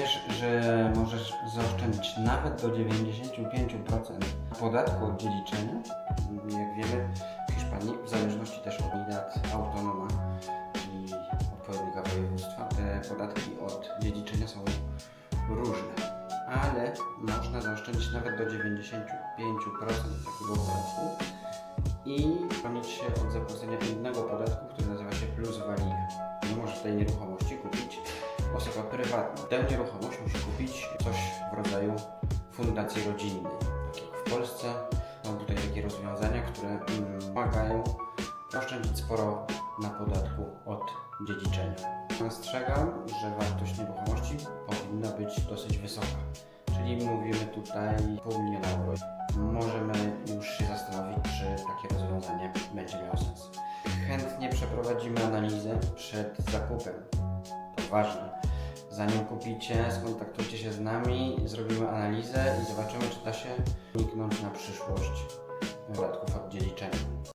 wiesz, że możesz zaoszczędzić nawet do 95% podatku od dziedziczenia? Jak wiemy, w Hiszpanii, w zależności też od unidad autonoma, czyli odpowiednika województwa, te podatki od dziedziczenia są różne. Ale można zaoszczędzić nawet do 95% takiego podatku i chronić się od zapłacenia innego podatku, który osoba prywatna. Tę nieruchomość musi kupić coś w rodzaju fundacji rodzinnej. Tak jak w Polsce są tutaj takie rozwiązania, które mm, pomagają oszczędzić sporo na podatku od dziedziczenia. Nastrzegam, że wartość nieruchomości powinna być dosyć wysoka. Czyli mówimy tutaj pół miliona euro. Możemy już się zastanowić, czy takie rozwiązanie będzie miało sens. Chętnie przeprowadzimy analizę przed zakupem. To ważne. Zanim kupicie, skontaktujcie się z nami, zrobimy analizę i zobaczymy, czy da się uniknąć na przyszłość.